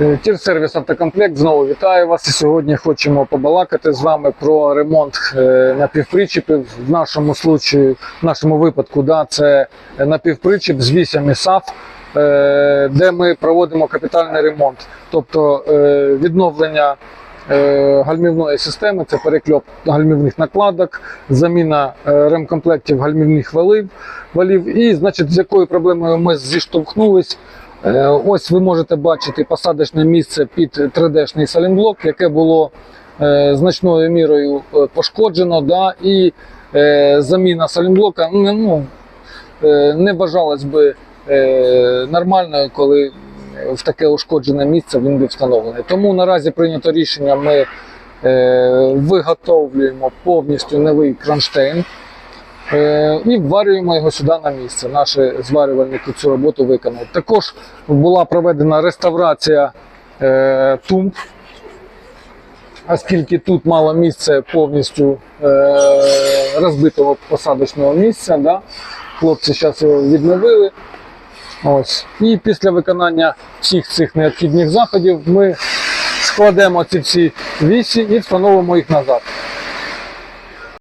Е, Тірсервіс автокомплект знову вітаю вас. Сьогодні хочемо побалакати з вами про ремонт е, напівпричепів. В нашому случаю, в нашому випадку, да, це напівпричеп з вісями САФ, е, де ми проводимо капітальний ремонт, тобто відновлення. Гальмівної системи це перекльоп гальмівних накладок, заміна ремкомплектів гальмівних валів, валів. І, значить, з якою проблемою ми зіштовхнулись. Е, Ось ви можете бачити посадочне місце під 3D-шний салінблок, яке було е, значною мірою е, пошкоджено. Да, і заміна салінблока ну, ну, не бажалось би е, нормальною, коли в таке ушкоджене місце він був встановлений. Тому наразі прийнято рішення, ми виготовлюємо повністю новий кронштейн. Е, І вварюємо його сюди на місце. Наші зварювальники цю роботу виконують. Також була проведена реставрація е, тумб, оскільки тут мало місця повністю е, розбитого посадочного місця. Да? Хлопці зараз його відновили. Ось. І після виконання всіх цих необхідних заходів ми складемо ці всі вісі і встановимо їх назад.